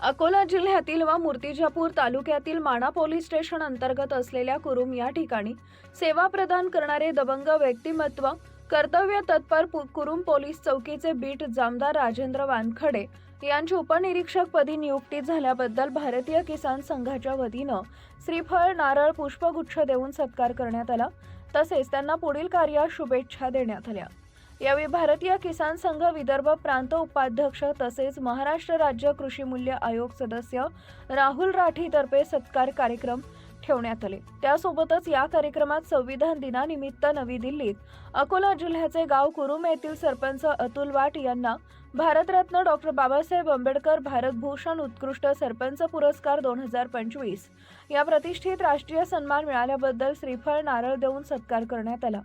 अकोला जिल्ह्यातील व मूर्तिजापूर तालुक्यातील माणा पोलीस स्टेशन अंतर्गत असलेल्या कुरुम या ठिकाणी सेवा प्रदान करणारे दबंग व्यक्तिमत्व कर्तव्य तत्पर पु- कुरुम पोलीस चौकीचे बीट जामदार राजेंद्र वानखडे यांची उपनिरीक्षकपदी नियुक्ती झाल्याबद्दल भारतीय किसान संघाच्या वतीनं श्रीफळ नारळ पुष्पगुच्छ देऊन सत्कार करण्यात आला. तसेच त्यांना पुढील कार्यास शुभेच्छा देण्यात आल्या. यावेळी भारतीय किसान संघ विदर्भ प्रांत उपाध्यक्ष तसेच महाराष्ट्र राज्य कृषी मूल्य आयोग सदस्य राहुल राठीतर्फे सत्कार कार्यक्रम ठेवण्यात आले. त्यासोबतच या कार्यक्रमात संविधान दिनानिमित्त नवी दिल्लीत अकोला जिल्ह्याचे गाव कुरुम येथील सरपंच अतुल वाट यांना भारतरत्न डॉक्टर बाबासाहेब आंबेडकर भारतभूषण उत्कृष्ट सरपंच पुरस्कार दोन हजार पंचवीस या प्रतिष्ठित राष्ट्रीय सन्मान मिळाल्याबद्दल श्रीफळ नारळ देऊन सत्कार करण्यात आला.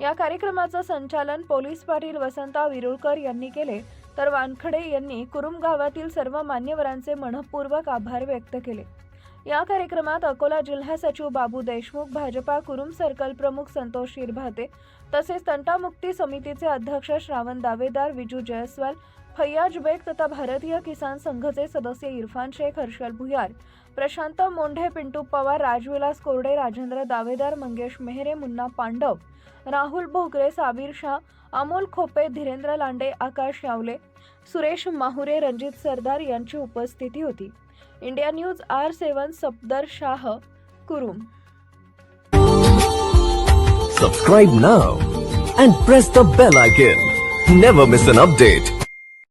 या कार्यक्रमाचं संचालन पोलीस पाटील वसंता विरुळकर यांनी केले. तर वानखडे यांनी कुरुम गावातील सर्व मान्यवरांचे मनपूर्वक आभार व्यक्त केले. या कार्यक्रमात अकोला जिल्हा सचिव बाबू देशमुख भाजपा कुरुम सर्कल प्रमुख संतोष शिरभाते तसेच तंटामुक्ती समितीचे अध्यक्ष श्रावण दावेदार विजू जयस्वाल फैयाज बेग तथा भारतीय किसान संघचे सदस्य इरफान शेख हर्षल भुयार प्रशांत मोंढे पिंटू पवार राजविलास कोरडे राजेंद्र दावेदार मंगेश मेहरे मुन्ना पांडव राहुल भोगरे साबीर शाह अमोल खोपे धीरेंद्र लांडे आकाश यावले सुरेश माहुरे रणजित सरदार यांची उपस्थिती होती. India news R seven Safdar Shah Kurum Subscribe now and press the bell icon. Never miss an update.